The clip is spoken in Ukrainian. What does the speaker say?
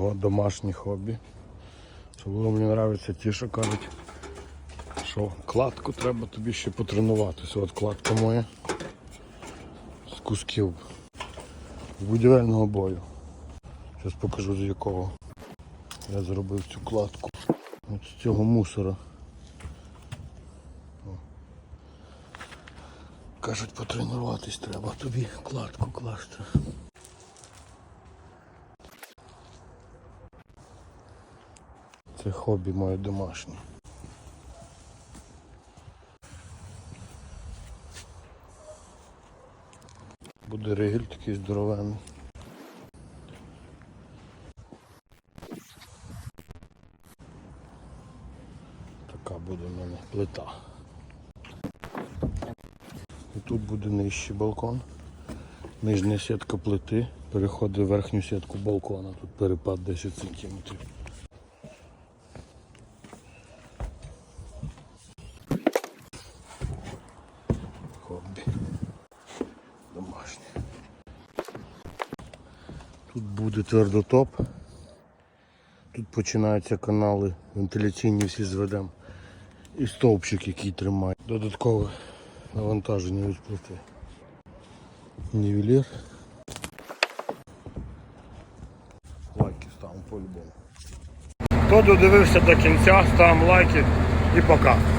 О, домашні хобі. Особливо мені подобаються ті, що кажуть, що кладку треба тобі ще потренуватися. От кладка моя з кусків будівельного бою. Зараз покажу з якого я зробив цю кладку. От з цього мусора. Кажуть, потренуватись треба тобі кладку класти. Це хобі моє домашнє. Буде ригель такий здоровенний. Така буде в мене плита. І тут буде нижчий балкон. Нижня сітка плити переходить в верхню сітку балкона. Тут перепад 10 сантиметрів. Хобі. Домашнє. Тут буде твердотоп. Тут починаються канали вентиляційні всі зведемо. І стовпчик, який тримає. Додаткове навантаження від плити. Нівелір. Лайки ставимо по-любому. Хто додивився до кінця, ставимо лайки і пока.